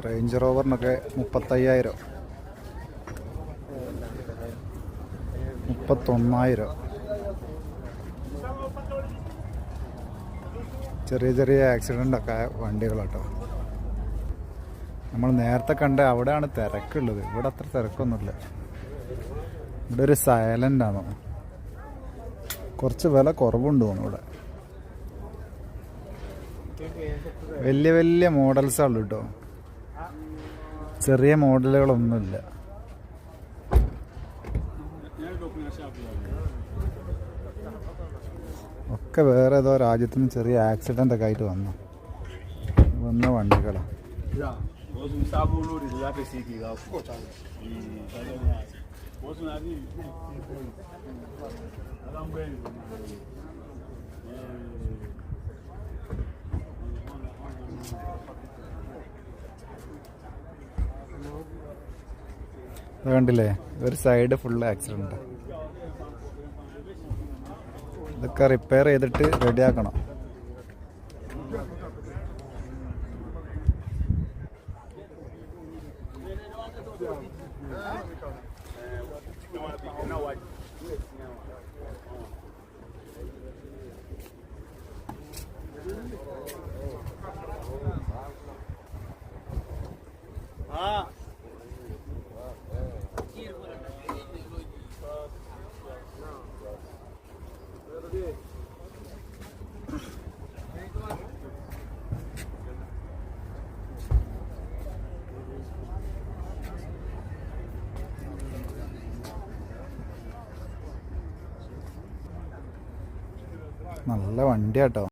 Range റോവറിനൊക്കെ മുപ്പത്തയ്യായിരം. മുപ്പത്തൊന്നായിരം. ചെറിയ ചെറിയ ആക്സിഡന്റ് ഒക്കെ ആയ വണ്ടികളാട്ടോ. നമ്മൾ നേരത്തെ കണ്ട അവിടെയാണ് തിരക്കുള്ളത്. ഇവിടെ അത്ര തിരക്കൊന്നുമില്ല. ഇവിടെ ഒരു സൈലന്റ് ആണോ? കുറച്ച് വില കുറവുണ്ട് തോന്നുന്നു ഇവിടെ. വലിയ വലിയ മോഡൽസാണ് കേട്ടോ ചെറിയ മോഡലുകളൊന്നുമില്ല. ഒക്കെ വേറെ ഏതോ രാജ്യത്തിന് ചെറിയ ആക്സിഡന്റ് ഒക്കെ ആയിട്ട് വന്നു. വന്ന വണ്ടികളാണ് ഇത് കണ്ടില്ലേ ഒരു സൈഡ് ഫുള്ള് ആക്സിഡന്റ് ഇതൊക്കെ റിപ്പയർ ചെയ്തിട്ട് റെഡിയാക്കണം ah നല്ല വണ്ടിയാട്ടോ.